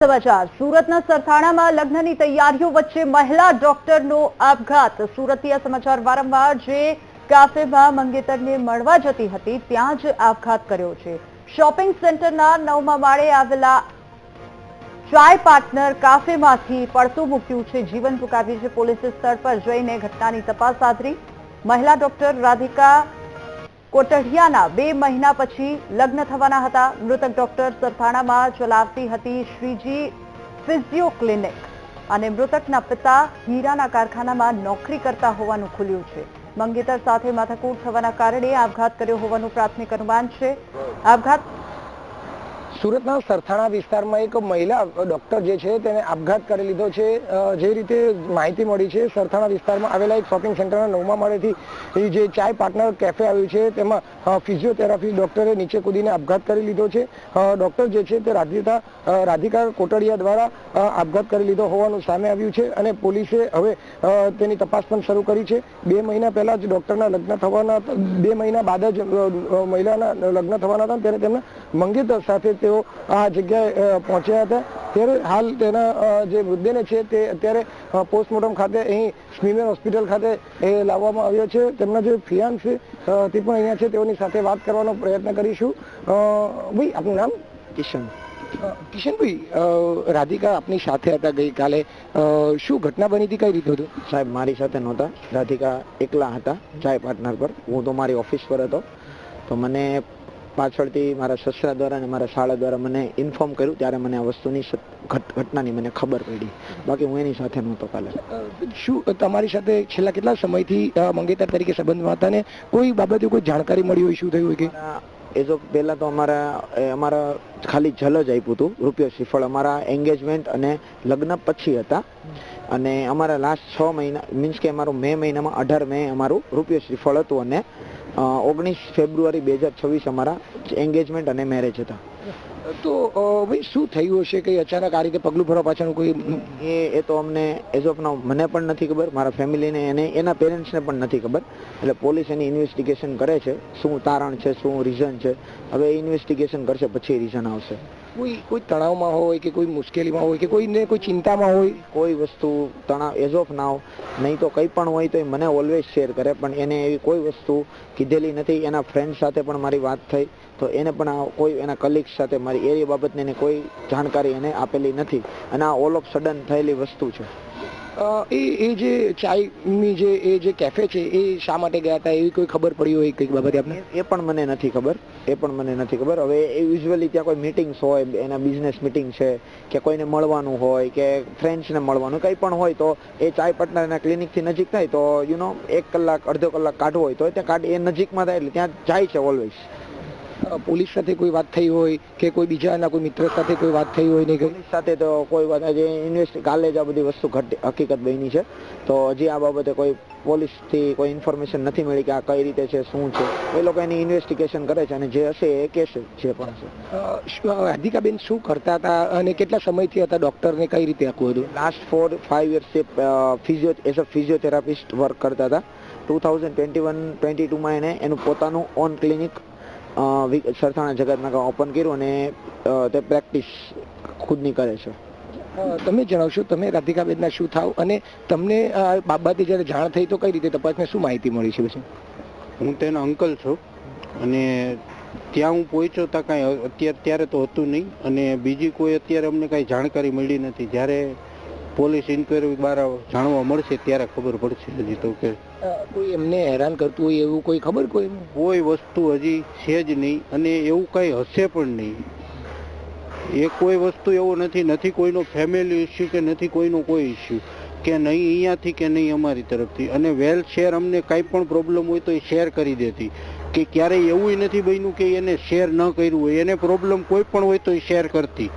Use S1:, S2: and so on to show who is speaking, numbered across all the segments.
S1: સમાચાર. સુરતના સરથાણામાં લગ્નની તૈયારીઓ વચ્ચે મહિલા ડોક્ટરનો આપઘાત. સુરતીય સમાચાર વારંવાર જે કાફેમાં મંગેતરને મળવા જતી હતી, ત્યાં જ આપઘાત કર્યો છે. શોપિંગ સેન્ટરના નવમા માળે આવેલા ચાય પાર્ટનર કાફેમાંથી પડતું મૂક્યું છે. જીવન ચુકાવ્યું છે પોલીસે સ્થળ પર જઈને ઘટનાની તપાસ આદરી મહિલા ડોક્ટર રાધિકા કોટડિયાના બે મહિના પછી લગ્ન થવાના હતા. મૃતક ડોક્ટર સરથાણામાં ચલાવતી હતી શ્રીજી ફિઝિયો ક્લિનિક અને મૃતકના પિતા હીરાના કારખાનામાં નોકરી કરતા હોવાનું ખુલ્યું છે. મંગેતર સાથે માથાકૂટ થવાના કારણે આપઘાત કર્યો હોવાનું પ્રાથમિક અનુમાન છે. આપઘાત
S2: સુરતના સરથાણા વિસ્તારમાં એક મહિલા ડોક્ટર જે છે તેને આપઘાત કરી લીધો છે. જે રીતે માહિતી મળી છે, સરથાણા વિસ્તારમાં આવેલા એક શોપિંગ સેન્ટરના નવમા માળેથી જે ચાય પાર્ટનર કેફે આવ્યું છે, તેમાં ફિઝિયોથેરાપી ડોક્ટરે નીચે કૂદીને આપઘાત કરી લીધો છે. ડોક્ટર જે છે તે રાધિકા રાધિકા કોટડિયા દ્વારા આપઘાત કરી લીધો હોવાનું સામે આવ્યું છે અને પોલીસે હવે તેની તપાસ પણ શરૂ કરી છે. બે મહિના પહેલા જ ડોક્ટરના લગ્ન થવાના, બે મહિના બાદ જ મહિલાના લગ્ન થવાના હતા ત્યારે તેમના મંગેતર સાથે તેઓ આ જગ્યાએ પહોંચ્યા હતા. ત્યારે હાલ તેના જે મૃતદેહને છે તે અત્યારે પોસ્ટમોર્ટમ ખાતે અહીં સ્મીમેર હોસ્પિટલ ખાતે એ લાવવામાં આવ્યો છે. તેમના જે ફિયાન છે તે પણ અહીંયા છે. તેઓની સાથે વાત કરવાનો પ્રયત્ન કરીશું. ભાઈ આપનું નામ?
S3: કિશન.
S2: કિશનભાઈ રાધિકા આપની સાથે હતા ગઈકાલે. શું ઘટના બની હતી? કઈ રીતે હતું?
S3: સાહેબ મારી સાથે નહોતા. રાધિકા એકલા હતા ચાય પાર્ટનર પર. હું તો મારી ઓફિસ પર હતો. તો મને પાછળથી મારા સસરા દ્વારા અને મારા શાળા દ્વારા મને ઇન્ફોર્મ કર્યું ત્યારે મને આ વસ્તુની ઘટનાની મને ખબર પડી. બાકી હું એની સાથે નહોતો કાલે.
S2: શું તમારી સાથે છેલ્લા કેટલા સમયથી મંગેતર તરીકે સંબંધમાં હતા ને? કોઈ બાબતે કોઈ જાણકારી મળી હોય શું થયું હોય કે?
S3: એ તો પહેલા તો અમારા અમારા ખાલી જલ જ આપ્યું હતું રૂપિયો શ્રીફળ અમારા એન્ગેજમેન્ટ અને લગ્ન પછી હતા. અને અમારા લાસ્ટ છ મહિના મીન્સ કે અમારું મે મહિનામાં અઢાર મે અમારું રૂપિયો શ્રીફળ હતું અને ઓગણીસ ફેબ્રુઆરી બે હજાર છવ્વીસ અમારા એન્ગેજમેન્ટ અને મેરેજ હતા.
S2: તો ભાઈ શું થયું હશે? કે અચાનક આ રીતે પગલું ભરવા પાછળનું કોઈ
S3: એ એ તો અમને એઝ ઓફ નાવ મને પણ નથી ખબર, મારા ફેમિલીને એને એના પેરેન્ટ્સને પણ નથી ખબર. એટલે પોલીસ એની ઇન્વેસ્ટિગેશન કરે છે, શું તારણ છે, શું રીઝન છે. હવે ઇન્વેસ્ટિગેશન કરશે, પછી રીઝન આવશે.
S2: કોઈ કોઈ તણાવમાં હોય કે કોઈ મુશ્કેલીમાં હોય કે કોઈને કોઈ ચિંતામાં હોય?
S3: કોઈ વસ્તુ તણાવ એઝ ઓફ ના નહીં તો કંઈ પણ હોય તો એ મને ઓલવેઝ શેર કરે, પણ એને એવી કોઈ વસ્તુ કીધેલી નથી. એના ફ્રેન્ડ સાથે પણ મારી વાત થઈ, તો એને પણ કોઈ, એના કલીગ્સ સાથે મારી એ બાબતની એને કોઈ જાણકારી એને આપેલી નથી. અને આ ઓલ ઓફ સડન થયેલી વસ્તુ છે.
S2: એ એ જે ચાઈની જે, એ જે કેફે છે, એ શા માટે ગયા હતા? એવી કોઈ ખબર પડી હોય કંઈક બાબતે આપને?
S3: એ પણ મને નથી ખબર. એ પણ મને નથી ખબર. હવે એ યુઝ્યુઅલી ત્યાં કોઈ મિટિંગ્સ હોય, એના બિઝનેસ મિટિંગ છે, કે કોઈને મળવાનું હોય, કે ફ્રેન્ડ્સને મળવાનું, કંઈ પણ હોય તો એ ચાય પટનાના ક્લિનિકથી નજીક થાય તો યુ નો એક કલાક, અડધો કલાક કાઢવો હોય તો ત્યાં કાઢ, એ નજીકમાં થાય એટલે ત્યાં જાય છે ઓલવેઝ
S2: પોલીસ સાથે કોઈ વાત થઈ હોય કે કોઈ બીજાના કોઈ મિત્ર સાથે કોઈ વાત થઈ હોય નહીં
S3: પોલીસ સાથે તો કોઈ વાત જે ઇન્વેસ્ટ કાલે જ આ બધી વસ્તુ ઘટી હકીકત બની છે. તો હજી આ બાબતે કોઈ પોલીસથી કોઈ ઇન્ફોર્મેશન નથી મળી કે આ કઈ રીતે છે શું છે. એ લોકો એની ઇન્વેસ્ટિગેશન કરે છે અને જે હશે એ કહેશે જે પણ હશે.
S2: હાર્દિકાબેન શું- કરતા હતા અને કેટલા સમયથી હતા ડૉક્ટરને કઈ રીતે આખું હતું?
S3: Last four five years A physio as a physiotherapist work કરતા હતા. Two thousand twenty one twenty ટુમાં એને એનું પોતાનું ઓન ક્લિનિક સરથાણા જગતના ઓપન કર્યું અને તે પ્રેક્ટિસ ખુદની કરે છે.
S2: તમે જણાવશો તમે રાધિકાબેનના શું થાવ અને તમને આ બાબતે જ્યારે જાણ થઈ તો કઈ રીતે તપાસને શું માહિતી મળી છે પછી?
S4: હું તેનો અંકલ છું અને ત્યાં હું પહોંચ્યો ત્યાં કાંઈ અત્યારે ત્યારે તો હતું નહીં અને બીજી કોઈ અત્યારે અમને કાંઈ જાણકારી મળી નથી. જ્યારે પોલીસ ઇન્કવાયરી દ્વારા જાણવા મળશે ત્યારે ખબર પડશે હજી તો કે
S2: કોઈ એમને હેરાન કરતું હોય એવું કોઈ ખબર કોઈ
S4: કોઈ વસ્તુ હજી છે જ નહીં અને એવું કઈ હશે પણ નહીં. એ કોઈ વસ્તુ એવો નથી નથી કોઈનો ફેમિલી ઇસ્યુ કે નથી કોઈનો કોઈ ઇસ્યુ કે નહીં અહીંયાથી કે નહીં અમારી તરફથી. અને વેલ શેર અમને કાંઈ પણ પ્રોબ્લેમ હોય તો એ શેર કરી દેતી. કે ક્યારેય એવું નથી બન્યું કે એને શેર ન કર્યું હોય. એને પ્રોબ્લેમ કોઈ પણ હોય તો એ શેર કરતી.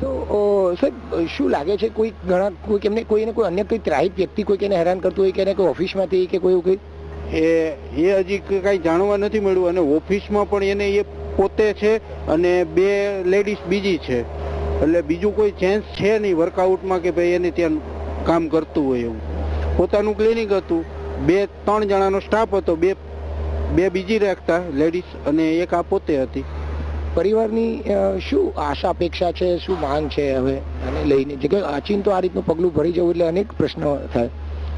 S2: તો સાહેબ, શું લાગે છે કોઈ ઘણા, કોઈ એમને કોઈને કોઈ અન્ય કોઈ ત્રાહિત વ્યક્તિ કોઈ એને હેરાન કરતું હોય કે એને કોઈ ઓફિસમાંથી કે કોઈ એવું કોઈ?
S4: એ એ હજી કાંઈ જાણવા નથી મળ્યું અને ઓફિસમાં પણ એને એ પોતે છે અને બે લેડીઝ બીજી છે. એટલે બીજું કોઈ ચેન્જ છે નહીં વર્કઆઉટમાં કે ભાઈ એને ત્યાં કામ કરતું હોય એવું. પોતાનું ક્લિનિક હતું, બે, ત્રણ જણાનો સ્ટાફ હતો, બે બે બીજી રાખતા, લેડીઝ અને એક આ પોતે હતી.
S2: પરિવારની શું આશા અપેક્ષા છે? શું માંગ છે હવે અને લઈને? જે કે અચિંતો આ રીતનું પગલું ભરી જવું એટલે અનેક પ્રશ્નો થાય.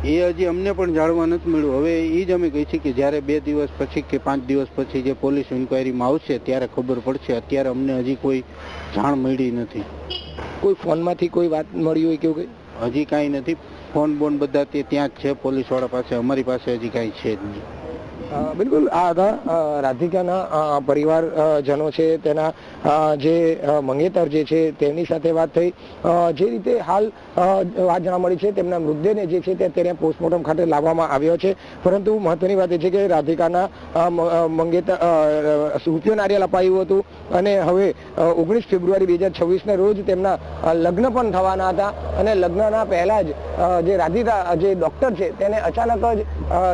S4: એ હજી અમને પણ જાણવા નથી મળ્યું. હવે એ જ અમે કહી છીએ કે જ્યારે બે દિવસ પછી કે પાંચ દિવસ પછી જે પોલીસ ઇન્કવાયરીમાં આવશે ત્યારે ખબર પડશે. અત્યારે અમને હજી કોઈ જાણ મળી નથી.
S2: કોઈ ફોનમાંથી કોઈ વાત મળી હોય કેવું કંઈ?
S4: હજી કાંઈ નથી. ફોન બોન બધા તે ત્યાં જ છે. પોલીસવાળા પાસે અમારી પાસે હજી કાંઈ છે જ નહીં.
S2: બિલકુલ આ હતા રાધિકાના પરિવારજનો છે તેના જે મંગેતર જે છે તેમની સાથે વાત થઈ. જે રીતે હાલ વાત જાણવા મળી છે તેમના મૃતદેહને જે છે તે અત્યારે પોસ્ટમોર્ટમ ખાતે લાવવામાં આવ્યો છે. પરંતુ મહત્વની વાત એ છે કે રાધિકાના મંગેતર અ, નારિયેલ અપાયું હતું. અને હવે ઓગણીસ ફેબ્રુઆરી બે હજાર છવ્વીસના રોજ તેમના લગ્ન પણ થવાના હતા. અને લગ્નના પહેલા જ જે રાધિકા જે ડોક્ટર છે તેને અચાનક જ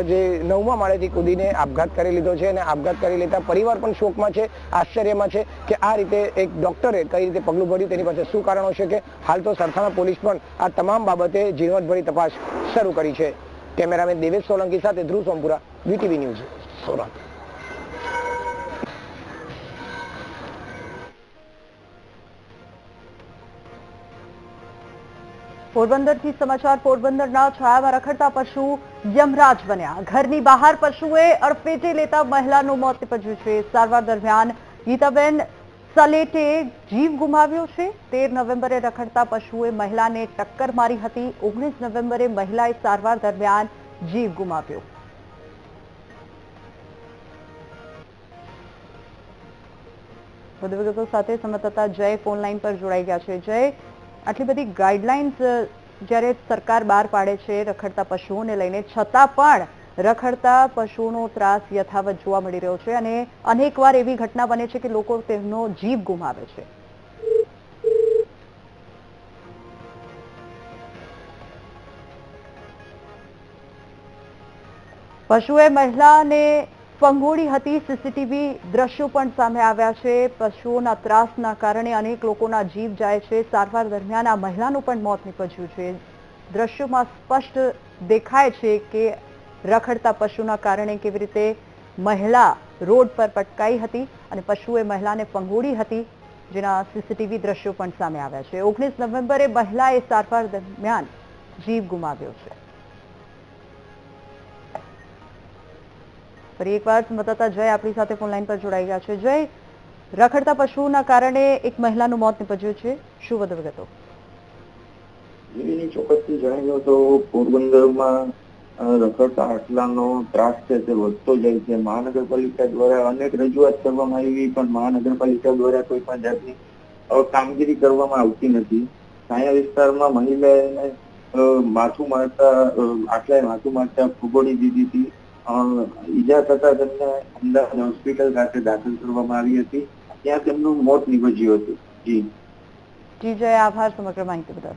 S2: જે નવમા માળેથી કૂદીને આપઘાત કરી લીધો છે અને આપઘાત કરી લેતા પરિવાર પણ શોકમાં છે, આશ્ચર્યમાં છે કે આ રીતે એક ડોક્ટરે કઈ રીતે પગલું ભર્યું, તેની પાસે શું કારણો છે કે હાલ તો સરથાણા પોલીસ પણ આ તમામ બાબતે ઝીણવટભરી તપાસ શરૂ કરી છે. કેમેરામેન દેવેશ સોલંકી સાથે ધ્રુવ સોમપુરા વીટીવી ન્યૂઝ સુરત
S1: પોરબંદરથી સમાચાર પોરબંદરના છાયામાં રખડતા પશુ યમરાજ બન્યા. ઘરની બહાર પશુએ અડફેટે લેતા મહિલાનું મોત નિપજ્યું છે. સારવાર દરમિયાન ગીતાબેન સલેટે જીવ ગુમાવ્યો છે. તેર નવેમ્બરે રખડતા પશુએ મહિલાને ટક્કર મારી હતી. ઓગણીસ નવેમ્બરે મહિલાએ સારવાર દરમિયાન જીવ ગુમાવ્યો. વધુ વિગતો સાથે સંવાદદાતા જય ફોન લાઈન પર જોડાઈ ગયા છે. જય આટલી બધી ગાઈડલાઇન્સ જ્યારે સરકાર બહાર પાડે છે રખડતા પશુઓને લઈને, છતાં પણ રખડતા પશુઓનો ત્રાસ યથાવત જોવા મળી રહ્યો છે અને અનેકવાર એવી ઘટના બને છે કે લોકો તેમનો જીવ ગુમાવે છે. પશુએ મહિલાને ફંગોળી હતી. સીસીટીવી દ્રશ્યો પણ સામે આવ્યા છે. પશુઓના ત્રાસના કારણે અનેક લોકોના જીવ જાય છે. સારવાર દરમિયાન આ મહિલાનું પણ મોત નીપજ્યું છે. દ્રશ્યોમાં સ્પષ્ટ દેખાય છે કે રખડતા પશુના કારણે કેવી રીતે મહિલા રોડ પર પટકાઈ હતી અને પશુએ મહિલાને ફંગોળી હતી, જેના સીસીટીવી દ્રશ્યો પણ સામે આવ્યા છે. ઓગણીસ નવેમ્બરે મહિલાએ સારવાર દરમિયાન જીવ ગુમાવ્યો છે. ફરી એકવાર મતદાતા જય આપણી સાથે ફોન લાઈન પર જોડાઈ ગયા છે. જય રખડતા પશુના કારણે એક મહિલાનું મોત નિપજ્યું છે. શું વધુ વિગતો?
S5: ચોક્કસથી જણાવ્યો તો પોરબંદરમાં રખડતા આટલાનો ત્રાસ છે તે વધતો જાય છે. મહાનગરપાલિકા દ્વારા અનેક રજૂઆત કરવામાં આવી પણ મહાનગરપાલિકા દ્વારા કોઈ પણ જાતની કામગીરી કરવામાં આવતી નથી. સાયા વિસ્તારમાં મહિલાને માથું મારતા અ, આટલાએ માથું મારતા ફૂગોળી દીધી હતી. ઈજા થતા તેમને અમદાવાદ હોસ્પિટલ ખાતે દાખલ કરવામાં આવી હતી. ત્યાં તેમનું મોત નિપજ્યું હતું. જી.
S1: જી, જય આભાર, સમગ્ર માહિતી બદલ.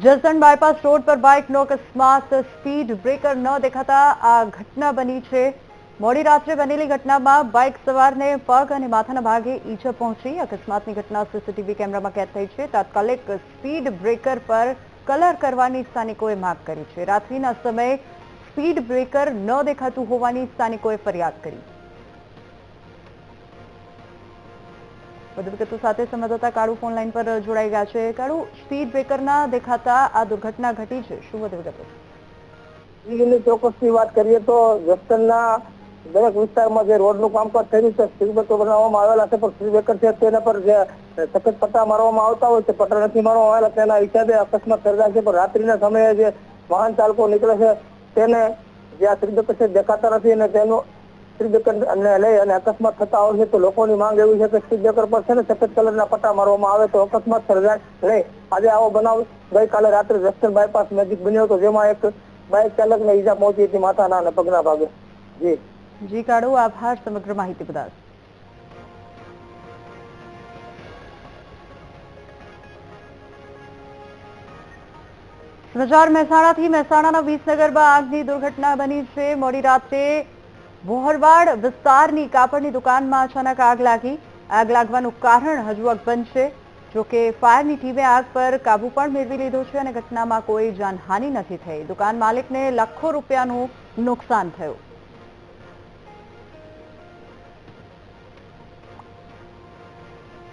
S1: જસદણ બાયપાસ રોડ પર બાઇકનો અકસ્માત, સ્પીડ બ્રેકર ન દેખાતા આ ઘટના બની છે. મોડી રાત્રે બનેલી ઘટનામાં બાઇક સવારને પગ અને માથાના ભાગે ઈજા પહોંચી. અકસ્માતની ઘટના સીસીટીવી કેમેરામાં કેદ થઈ છે. તાત્કાલિક સ્પીડ બ્રેકર પર કલર કરવાની સ્થાનિકોએ માંગ કરી છે. રાત્રિના સમયે સ્પીડ બ્રેકર ન દેખાતું હોવાની સ્થાનિકોએ ફરિયાદ કરી. વધુ વિગતો સાથે સંવાદદાતા કાળુ ફોન લાઈન પર જોડાઈ ગયા છે. કાળુ, સ્પીડ બ્રેકર ના દેખાતા આ દુર્ઘટના ઘટી છે. શું વધુ વિગતો?
S6: ચોક્કસની વાત કરીએ તો જસદણના દરેક વિસ્તારમાં જે રોડનું કામકાજ થયું છે સ્પીડ બનાવવામાં આવેલા છે, પણ સ્પીડ છે તેના પર જે સખત પટ્ટા મારવામાં આવતા હોય છે, પટ્ટા નથી મારવામાં આવેલા, તેના હિસાબે અકસ્માત સર્જાય છે, પણ રાત્રિના સમયે જે વાહન ચાલકો નીકળે છે, તેને જે આ સ્પીડ છે દેખાતા નથી અને તેનું સ્પીડ ને લઈ અને અકસ્માત થતા હોય છે, તો લોકોની માંગ એવી છે કે સ્પીડ પર છે ને સફેદ કલરના પટ્ટા મારવામાં આવે, તો અકસ્માત સર્જાય નહીં. આજે આવો બનાવ ગઈકાલે રાત્રે વેસ્ટર્ન બાયપાસ નજીક બન્યો હતો, જેમાં એક બાઇક ચાલકને ઈજા પહોંચી હતી માથાના અને પગના ભાગે. જી.
S1: જી, કાળો, આભાર, સમગ્ર માહિતી બદલ. સમાચાર મહેસાણાથી મહેસાણાના વિસનગરમાં આગની દુર્ઘટના બની છે. મોડી રાત્રે બોહરવાડ વિસ્તારની કાપડની દુકાનમાં અચાનક આગ લાગી. આગ લાગવાનું કારણ હજુ અકબંધ છે. જોકે ફાયરની ટીમે આગ પર કાબુ પણ મેળવી લીધો છે અને ઘટનામાં કોઈ જાનહાનિ નથી થઈ. દુકાન માલિકને લાખો રૂપિયાનું નુકસાન થયું.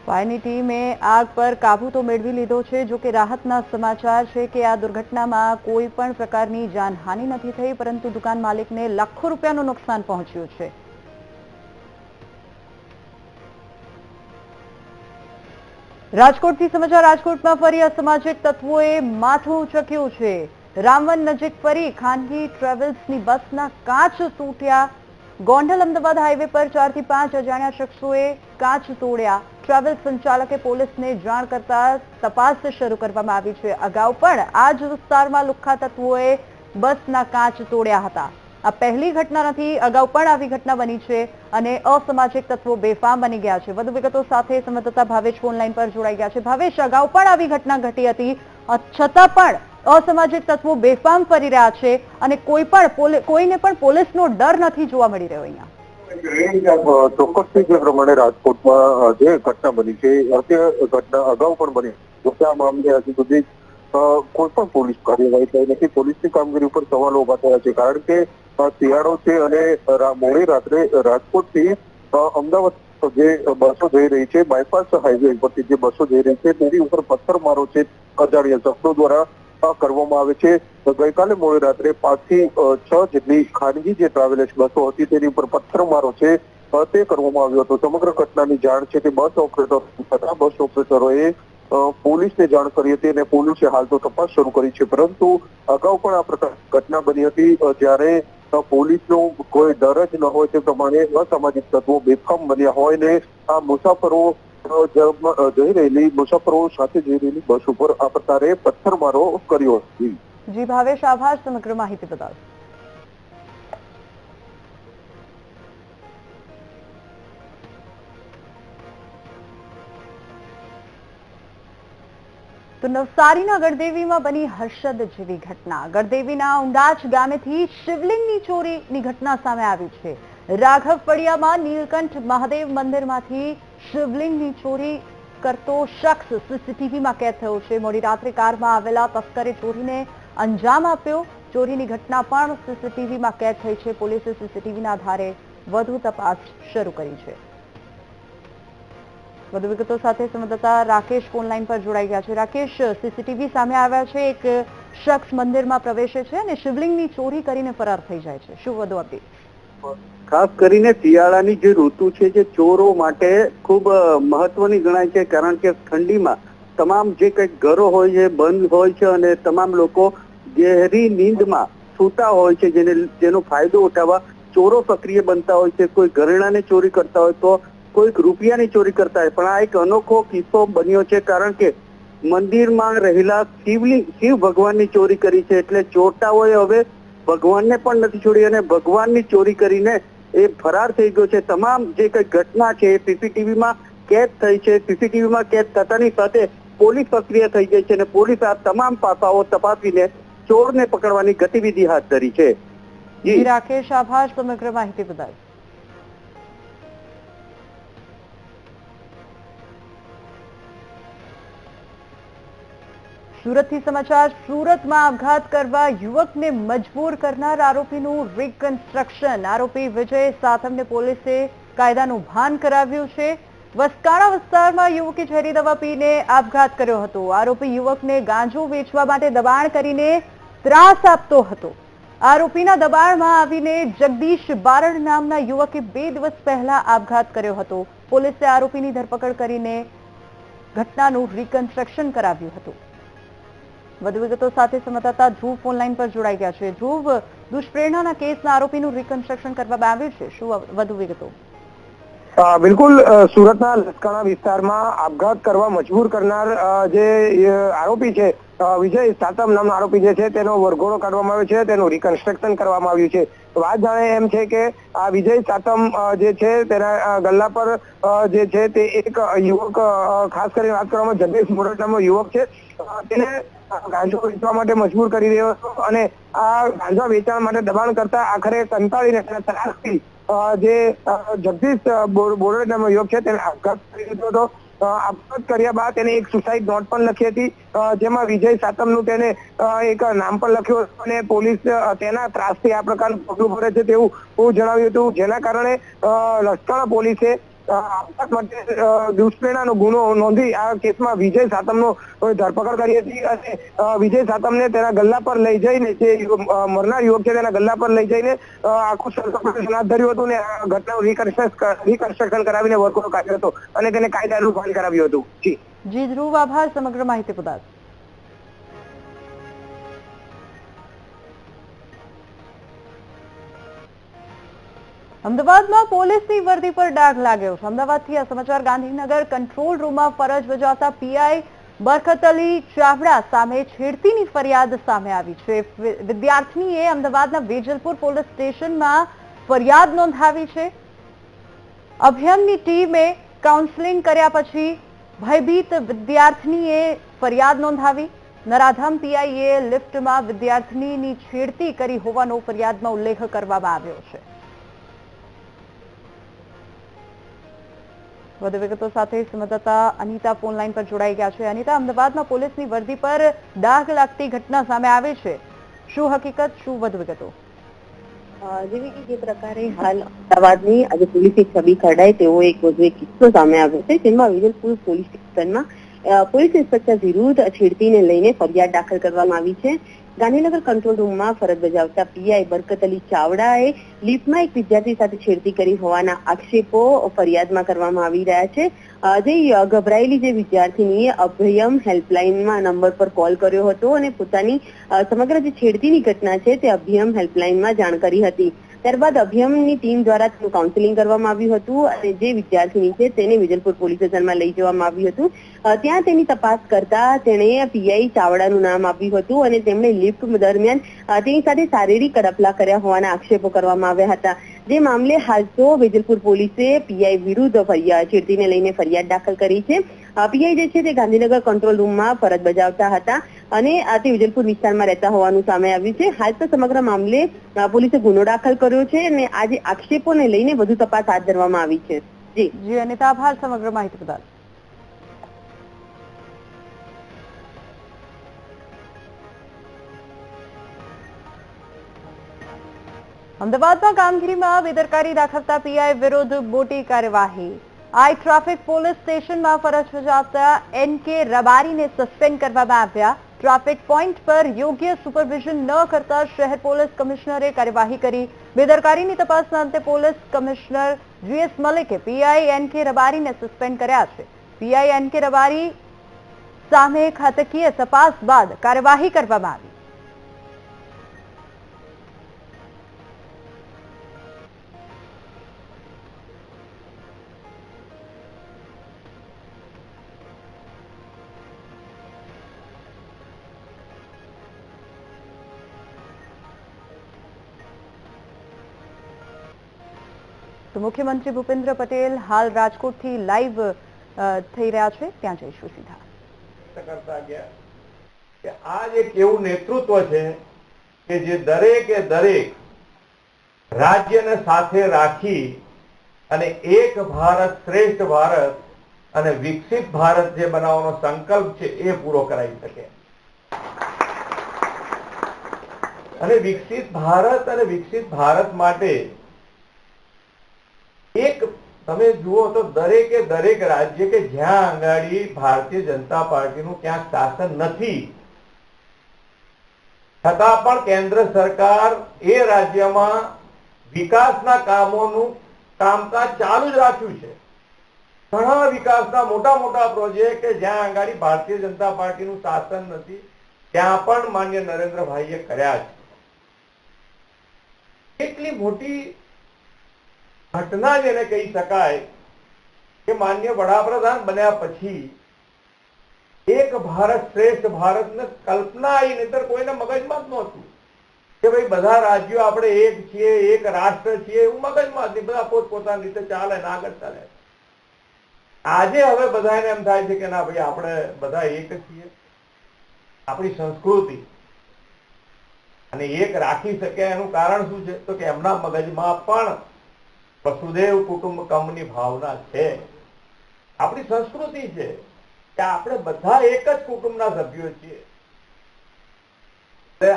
S1: ફાયરની ટીમે આગ પર કાબુ તો મેળવી લીધો છે, જો કે રાહતના સમાચાર છે કે આ દુર્ઘટનામાં કોઈ પણ પ્રકારની જાનહાનિ નથી થઈ, પરંતુ દુકાન માલિકને લાખો રૂપિયાનું નુકસાન પહોંચ્યું છે. રાજકોટથી સમાચાર, રાજકોટમાં ફરી અસામાજિક તત્વોએ માથું ઉચક્યું છે. રામવન નજીક ફરી ખાનગી ટ્રાવેલ્સની બસના કાચ તૂટ્યા. ગોંડલ અમદાવાદ હાઈવે પર ચારથી પાંચ અજાણ્યા શખ્સોએ કાચ તોડ્યા. ટ્રાવેલ્સ સંચાલકે પોલીસને જાણ કરતા તપાસ શરૂ કરવામાં આવી છે. અગાઉ પણ આ જ વિસ્તારમાં લુખ્ખા તત્વોએ બસના કાચ તોડ્યા હતા. આ પહેલી ઘટના નથી, અગાઉ પણ આવી ઘટના બની છે અને અસામાજિક તત્વો બેફામ બની ગયા છે. વધુ વિગતો સાથે સંવાદદાતા ભાવેશ ફોનલાઈન પર જોડાઈ ગયા છે. ભાવેશ, અગાઉ પણ આવી ઘટના ઘટી હતી છતાં પણ અસામાજિક તત્વો બેફામ ફરી રહ્યા છે અને કોઈ પણ કોઈને પણ પોલીસનો ડર નથી જોવા મળી રહ્યો અહીંયા.
S7: ચોક્કસથી જે પ્રમાણે રાજકોટમાં જે ઘટના બની છે ઘટના અગાઉ પણ બની. જોકે આ મામલે હજી સુધી કોઈ પણ પોલીસ કાર્યવાહી થઈ નથી. પોલીસની કામગીરી ઉપર સવાલો ઊભા થયા છે. કારણ કે શિયાળો છે અને મોડી રાત્રે રાજકોટથી અમદાવાદ જે બસો જઈ રહી છે, બાયપાસ હાઈવે ઉપરથી જે બસો જઈ રહી છે, તેની ઉપર પથ્થરમારો છે અજાણ્યા શખ્સો દ્વારા કરવામાં આવે છે. ગઈકાલે મોડી રાત્રે પાંચથી છ જેટલી ખાનગી જે ટ્રાવેલર્સ બસો હતી તેની ઉપર પથ્થરમારો છે તે કરવામાં આવ્યો હતો. સમગ્ર ઘટનાની જાણ છે કે બસ ઓપરેટર થતા બસ ઓપરેટરોએ પોલીસને જાણ કરી હતી અને પોલીસે હાલ તો તપાસ શરૂ કરી છે. પરંતુ અગાઉ પણ આ પ્રકાર ઘટના બની હતી જ્યારે પોલીસનો કોઈ ડર જ ન હોય તે પ્રમાણે અસામાજિક તત્વો બેફામ બન્યા હોય ને આ મુસાફરો જઈ રહેલી મુસાફરો સાથે જઈ રહેલી બસ ઉપર આ પ્રકારે પથ્થરમારો કર્યો
S1: જી ભાવેશ, આભાર. સમગ્ર માહિતી બદલ તો નવસારીના ગળદેવીમાં બની હર્ષદ જેવી ઘટના. ગળદેવીના ઉંડાચ ગામેથી શિવલિંગની ચોરીની ઘટના સામે આવી છે. રાઘવ પડિયામાં નીલકંઠ મહાદેવ મંદિરમાંથી શિવલિંગની ચોરી કરતો શખ્સ સીસીટીવીમાં કેદ થયો છે. મોડી રાત્રે કારમાં આવેલા તસ્કરે ચોરીને અંજામ આપ્યો. ચોરીની ઘટના પણ સીસીટીવીમાં કેદ થઈ છે. પોલીસે સીસીટીવીના આધારે વધુ તપાસ શરૂ કરી છે. વધુ વિગતો સાથે સંવાદદાતા રાકેશ ફોનલાઈન પર જોડાઈ ગયા છે. રાકેશ, સીસીટીવી સામે આવ્યા છે. એક શખ્સ મંદિરમાં પ્રવેશે છે અને શિવલિંગની ચોરી કરીને ફરાર થઈ જાય છે. શું વધુ અપડેટ
S8: ખાસ કરીને શિયાળાની જે ઋતુ છે જે ચોરો માટે ખૂબ મહત્વની ગણાય છે, કારણ કે ઠંડીમાં તમામ જે કંઈક ઘરો હોય છે, બંધ હોય છે અને તમામ લોકો ગહેરી નીંદમાં સૂતા હોય છે, જેને, જેનો ફાયદો ઉઠાવવા ચોરો સક્રિય બનતા હોય છે. કોઈ ઘરેણાને ચોરી કરતા હોય તો કોઈક રૂપિયાની ચોરી કરતા હોય. પણ આ એક અનોખો કિસ્સો બન્યો છે, કારણ કે મંદિરમાં રહેલા શિવલિંગ, શિવ ભગવાનની ચોરી કરી છે. એટલે ચોરટાઓએ હવે ભગવાનને પણ નથી છોડી અને ભગવાનની ચોરી કરીને એ ફરાર થઈ ગયો છે. તમામ જે કઈ ઘટના છે એ સીસીટીવીમાં કેદ થઈ છે. સીસીટીવીમાં કેદ થતાની સાથે પોલીસ સક્રિય થઈ ગઈ છે અને પોલીસ આ તમામ પાસાઓ તપાસીને ચોરને પકડવાની ગતિવિધિ હાથ ધરી છે.
S1: જી. રાકેશ, આભાર. સમગ્ર માહિતી બદલ સુરતથી સમાચાર, સુરતમાં આપઘાત કરવા યુવકને મજબૂર કરનાર આરોપીનું રિકન્સ્ટ્રક્શન આરોપી વિજય સાતમને પોલીસે કાયદાનું ભાન કરાવ્યું છે. વસ્કાણા વિસ્તારમાં યુવકે ઝેરી દવા પીને આપઘાત કર્યો હતો. આરોપી યુવકને ગાંજો વેચવા માટે દબાણ કરીને ત્રાસ આપતો હતો. આરોપીના દબાણમાં આવીને જગદીશ બારડ નામના યુવકે બે દિવસ પહેલા આપઘાત કર્યો હતો. પોલીસે આરોપીની ધરપકડ કરીને ઘટનાનું રિકન્સ્ટ્રક્શન કરાવ્યું હતું. વધુ વિગતો સાથે સંવાદદાતા ધ્રુવ ફોનલાઈન પર જોડાઈ ગયા છે. ધ્રુવ, દુષ્પ્રેરણાના કેસના આરોપીનું રિકન્સ્ટ્રક્શન કરવામાં આવ્યું છે. શું વધુ વિગતો?
S6: બિલકુલ સુરતના લસકાણા વિસ્તારમાં આપઘાત કરવા મજબૂર કરનાર જે આરોપી છે વિજય સાતમ નામનો આરોપી જે છે, તેનો વરઘોડો કાઢવામાં આવ્યો છે, તેનું રિકન્સ્ટ્રક્શન કરવામાં આવ્યું છે. વાત જાણે એમ છે કે આ વિજય સાતમ જે છે, તેના ગલ્લા પર જે છે, તે એક યુવક ખાસ કરીને વાત કરવામાં જગદીશ મોરટ નામનો યુવક છે. તેને ગાંજો વેચવા માટે મજબૂર કરી રહ્યો હતો અને આ ગાંજા વેચાણ માટે દબાણ કરતા આખરે કંટાળીને ત્રાસથી જે જગદીશ બોરડ નામનો છે તેને આપઘાત કરી દીધો હતો. આપઘાત કર્યા બાદ તેને એક સુસાઇડ નોટ પણ લખી હતી જેમાં વિજય સાતમનું તેને એક નામ પણ લખ્યું હતું અને પોલીસ તેના ત્રાસથી આ પ્રકારનું પગલું ભરે છે તેવું જણાવ્યું હતું. જેના કારણે લસકાણા પોલીસે આપઘાત દુષ્પ્રેરણાનો ગુનો નોંધી આ કેસમાં વિજય સાતમનો ધરપકડ કરી હતી અને વિજય સાતમને તેના ગલ્લા પર લઈ જઈને જે મરનાર યુવક છે તેના ગલ્લા પર લઈ જઈને આખું સર્ચ હાથ ધર્યું હતું ને આ ઘટનાનું રિકન્સ્ટ્રક્શન કરાવીને વર્કઆઉટ કાઢ્યો હતો અને તેને કાયદાનું ભાન કરાવ્યું હતું. જી.
S1: જી, ધ્રુવ, આભાર. સમગ્ર માહિતી બદલ અમદાવાદમાં પોલીસની વર્દી પર ડાઘ લાગ્યો. અમદાવાદથી આ સમાચાર, ગાંધીનગર કંટ્રોલ રૂમમાં ફરજ બજાવતા પીઆઈ બરખત અલી ચાવડા સામે છેડતીની ફરિયાદ સામે આવી છે. વિદ્યાર્થીનીએ અમદાવાદના વેજલપુર પોલીસ સ્ટેશનમાં ફરિયાદ નોંધાવી છે. અભિયાનની ટીમે કાઉન્સેલિંગ કર્યા પછી ભયભીત વિદ્યાર્થીનીએ ફરિયાદ નોંધાવી. નરાધામ પીઆઈએ લિફ્ટમાં વિદ્યાર્થીનીની છેડતી કરી હોવાનો ફરિયાદમાં ઉલ્લેખ કરવામાં આવ્યો છે. વધુ વિગતો સાથે સંવાદદાતા અનિતા ફોન લાઈન પર જોડાઈ ગયા છે. અનિતા, અમદાવાદમાં પોલીસની વર્દી પર દાગ લાગતી ઘટના સામે આવી છે. શું હકીકત, શું વધુ વિગતો?
S9: જેવી કે જે પ્રકારે હાલ અમદાવાદની આજે પોલીસની છબી ખરડાય તેવો એક વધુ એક કિસ્સો સામે આવ્યો છે, જેમાં વિજલપુર પોલીસ સ્ટેશનમાં પોલીસ ઇન્સ્પેક્ટર વિરુદ્ધ છેડતીને લઈને ફરિયાદ દાખલ કરવામાં આવી છે. ગાંધીનગર કંટ્રોલ રૂમમાં ફરજ બજાવતા પીઆઈ બરકત અલી ચાવડાએ લિફ્ટમાં એક વિદ્યાર્થી સાથે છેડતી કરી હોવાના આક્ષેપો ફરિયાદમાં કરવામાં આવી રહ્યા છે. જે ગભરાયેલી જે વિદ્યાર્થીનીએ અભયમ હેલ્પલાઇનમાં નંબર પર કોલ કર્યો હતો અને પોતાની સમગ્ર જે છેડતીની ઘટના છે તે અભિયમ હેલ્પલાઇનમાં જાણ કરી હતી. ત્યારબાદ અભિયમની ટીમ દ્વારા તેનું કાઉન્સેલિંગ કરવામાં આવ્યું હતું અને જે વિદ્યાર્થીની છે તેને વિજલપુર પોલીસ સ્ટેશનમાં લઈ જવામાં આવ્યું હતું. ત્યાં તેની તપાસ કરતા તેણે પીઆઈ ચાવડાનું નામ આપ્યું હતું અને તેમણે લિફ્ટ દરમિયાન તેની સાથે શારીરિક કડપલા કર્યા હોવાના આક્ષેપો કરવામાં આવ્યા હતા. જે મામલે હાલ તો વેજલપુર પોલીસે પીઆઈ વિરુદ્ધ ફરિયાદ છેડતીને લઈને ફરિયાદ દાખલ કરી છે. પીઆઈ જે છે તે ગાંધીનગર કંટ્રોલ રૂમમાં ફરજ બજાવતા હતા અને તે વિજલપુર વિસ્તારમાં રહેતા હોવાનું સામે આવ્યું છે. હાલ તો સમગ્ર મામલે પોલીસે ગુનો દાખલ કર્યો છે અને આજે આક્ષેપોને લઈને વધુ તપાસ હાથ ધરવામાં આવી છે. જી.
S1: જી, અનિતા આભાર સમગ્ર માહિતી બદલ અમદાવાદમાં કામગીરીમાં બેદરકારી દાખવતા પીઆઈ વિરુદ્ધ મોટી કાર્યવાહી. આઈ ટ્રાફિક પોલીસ સ્ટેશનમાં ફરજ બજાવતા એન કે રબારીને સસ્પેન્ડ કરવામાં આવ્યા ટ્રાફિક પોઈન્ટ પર યોગ્ય સુપરવિઝન ન કરતા શહેર પોલીસ કમિશનરે કાર્યવાહી કરી બેદરકારીની તપાસના અંતે પોલીસ કમિશનર જીએસ મલિકે પીઆઈ એન કે રબારીને સસ્પેન્ડ કર્યા છે પીઆઈ એન કે રબારી સામે ખાતકીય તપાસ બાદ કાર્યવાહી કરવામાં આવી તો મુખ્યમંત્રી ભૂપેન્દ્ર પટેલ હાલ રાજકોટથી લાઈવ થઈ રહ્યા છે. ત્યાં જઈશું સીધા
S10: કરતા એક એવું નેતૃત્વ છે કે જે દરેકે દરેક રાજ્યને સાથે રાખી અને એક ભારત શ્રેષ્ઠ ભારત અને વિકસિત ભારત જે બનાવવાનો સંકલ્પ છે એ પૂરો કરાવી શકે. અને વિકસિત ભારત અને વિકસિત ભારત માટે તમે જુઓ તો દરેકે દરેક રાજ્ય કે જ્યાં આંગાડી ભારતીય જનતા પાર્ટીનું ક્યાંક શાસન નથી. છતાં પણ કેન્દ્ર સરકાર એ રાજ્યમાં વિકાસના કામોનું કામકાજ ચાલુ જ રાખ્યું છે. ઘણા વિકાસના મોટા મોટા પ્રોજેક્ટ કે જ્યાં આંગાડી ભારતીય જનતા પાર્ટીનું શાસન નથી, ત્યાં પણ માન્ય નરેન્દ્રભાઈએ કર્યા છે. એટલી મોટી ઘટના જેને કહી શકાય કે માન્ય વડાપ્રધાન બન્યા પછી એક ભારત શ્રેષ્ઠ ભારતને કલ્પના આવી નહીતર કોઈને મગજમાં જ નહોતું કે ભાઈ બધા રાજ્યો આપણે એક છીએ, એક રાષ્ટ્ર છીએ એવું મગજમાં નહીં. બધા પોતપોતાની રીતે ચાલે ને આગળ ચાલે. આજે હવે બધાને એમ થાય છે કે ના ભાઈ, આપણે બધા એક છીએ. આપણી સંસ્કૃતિ અને એક રાખી શકે એનું કારણ શું છે? તો કે એમના મગજમાં પણ વસુદેવ કુટુંબકમની ભાવના છે. આપણી સંસ્કૃતિ છે કે આપણે બધા એક જ કુટુંબના સભ્યો છીએ.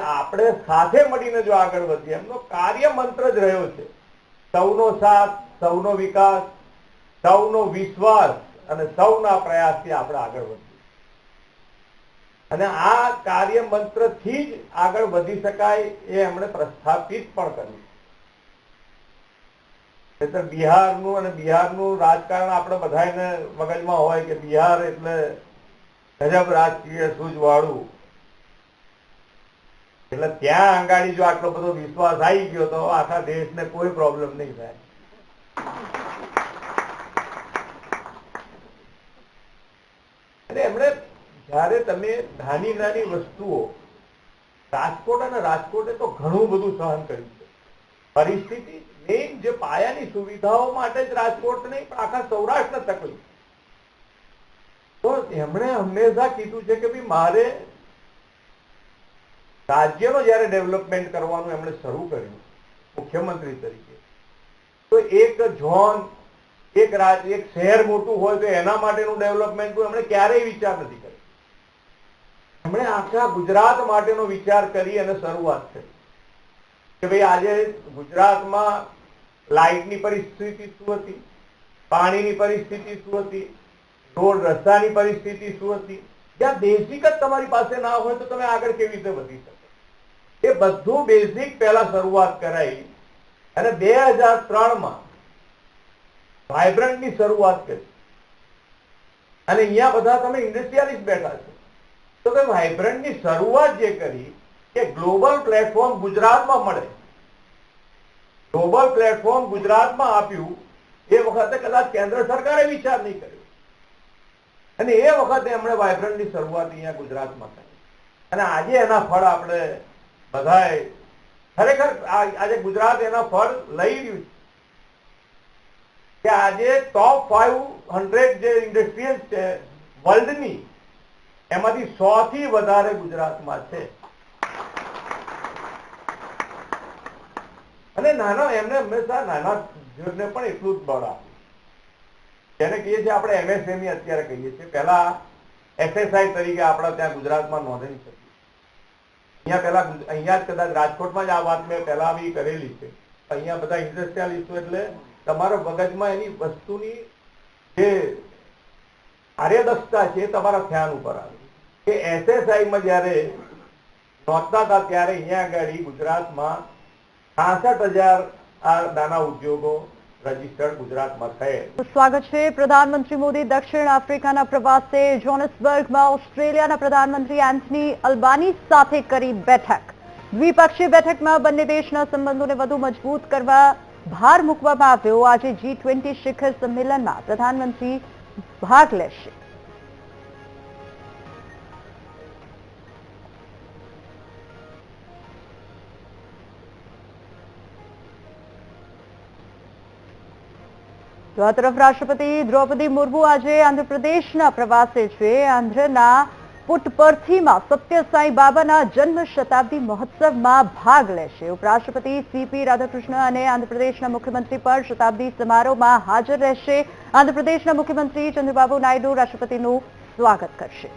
S10: આપણે સાથે મળીને જો આગળ વધીએ, એમનો કાર્ય મંત્ર જ રહ્યો છે. સૌનો સાથ, સૌનો વિકાસ, સૌનો વિશ્વાસ અને સૌના પ્રયાસથી આપણે આગળ વધીએ. અને આ કાર્ય મંત્રથી જ આગળ વધી શકાય એ એમણે પ્રસ્થાપિત પણ કર્યું નહીંતર બિહારનું અને બિહારનું રાજકારણ આપણે બધાને મગજમાં હોય કે બિહાર એટલે ગજબ રાજકીય સૂઝવાળું. એટલે ત્યાં આંગાડી જો આટલો બધો વિશ્વાસ આવી ગયો તો આખા દેશને કોઈ પ્રોબ્લેમ નહીં થાય. એમણે જ્યારે તમે નાની નાની વસ્તુઓ, રાજકોટ અને રાજકોટે તો ઘણું બધું સહન કર્યું છે. પરિસ્થિતિ મેઇન જે પાયાની સુવિધાઓ માટે જ રાજકોટ નહીં, પણ આખા સૌરાષ્ટ્રને તકલીફ તો એમણે હંમેશા કીધું છે કે ભાઈ મારે રાજ્યનો જ્યારે ડેવલપમેન્ટ કરવાનું એમણે શરૂ કર્યું, મુખ્યમંત્રી તરીકે. તો એક ઝોન, એક રાજ, એક શહેર મોટું હોય તો એના માટેનું ડેવલપમેન્ટ એમણે ક્યારેય વિચાર નથી કર્યો. એમણે આખા ગુજરાત માટેનો વિચાર કરી અને શરૂઆત કરી. કે ભાઈ આજે ગુજરાતમાં લાઇટની પરિસ્થિતિ શું હતી? પાણીની પરિસ્થિતિ શું હતી? રોડ રસ્તાની પરિસ્થિતિ શું હતી? જ્યાં બેઝિક જ તમારી પાસે ના હોય તો તમે આગળ કેવી રીતે વધી શકો? એ બધું બેઝિક પહેલા શરૂઆત કરાઈ અને બે હજાર ત્રણમાં વાઇબ્રન્ટની શરૂઆત કરી. અને અહીંયા બધા તમે ઇન્ડસ્ટ્રીયાલિસ્ટ બેઠા છો. તો કે વાઇબ્રન્ટની શરૂઆત જે કરી કે ગ્લોબલ પ્લેટફોર્મ ગુજરાતમાં મળે. ગ્લોબલ પ્લેટફોર્મ ગુજરાતમાં આપ્યું, એ વખતે કદાચ કેન્દ્ર સરકારે વિચાર નહીં કર્યો. અને એ વખતે એમણે વાયબ્રન્ટની શરૂઆત અહીંયા ગુજરાતમાં કરી. અને આજે એના ફળ આપણે બધાએ ખરેખર આજે ગુજરાત એના ફળ લઈ રહ્યું છે. કે આજે ટોપ ફાઈવ હંડ્રેડ જે ઇન્ડસ્ટ્રીઝ છે વર્લ્ડની એમાંથી સો થી વધારે ગુજરાતમાં છે. અને નાનો, એમને હંમેશા નાના જૂથને પણ એટલું જ બળ આપ્યું કહીએ છીએ આપણે એમએસએમઈ અત્યારે કહીએ છીએ. પહેલા એસએસઆઈ તરીકે આપણા ત્યાં ગુજરાતમાં નોંધણી થતી અહીંયા પહેલા અહીંયા જ કદાચ રાજકોટમાં જ આ વાત મેં પહેલા બી કરેલી છે. અહીંયા બધા ઇન્ડસ્ટ્રીયાલિસ્ટો એટલે તમારો મગજમાં એની વસ્તુની જે કાર્યદક્ષતા છે તમારા ધ્યાન ઉપર આવે. કે એસએસઆઈમાં જ્યારે નોંધતા હતા ત્યારે અહીંયા આગળ ગુજરાતમાં છાસઠ હજાર નાના ઉદ્યોગો
S1: સ્વાગત છે પ્રધાનમંત્રી મોદી. દક્ષિણ આફ્રિકાના પ્રવાસે જોનસબર્ગમાં ઓસ્ટ્રેલિયાના પ્રધાનમંત્રી એન્થની અલ્બાની સાથે કરી બેઠક. દ્વિપક્ષીય બેઠકમાં બંને દેશના સંબંધોને વધુ મજબૂત કરવા ભાર મૂકવામાં આવ્યો. આજે જી ટ્વેન્ટી શિખર સંમેલનમાં પ્રધાનમંત્રી ભાગ લેશે. તો આ તરફ રાષ્ટ્રપતિ દ્રૌપદી મુર્મુ આજે આંધ્રપ્રદેશના પ્રવાસે છે. આંધ્રના પુટપર્થીમાં સત્યસાઈ બાબાના જન્મ શતાબ્દી મહોત્સવમાં ભાગ લેશે. ઉપરાષ્ટ્રપતિ સીપી રાધાકૃષ્ણ અને આંધ્રપ્રદેશના મુખ્યમંત્રી પણ શતાબ્દી સમારોહમાં હાજર રહેશે. આંધ્રપ્રદેશના મુખ્યમંત્રી ચંદ્રબાબુ નાયડુ રાષ્ટ્રપતિનું સ્વાગત કરશે.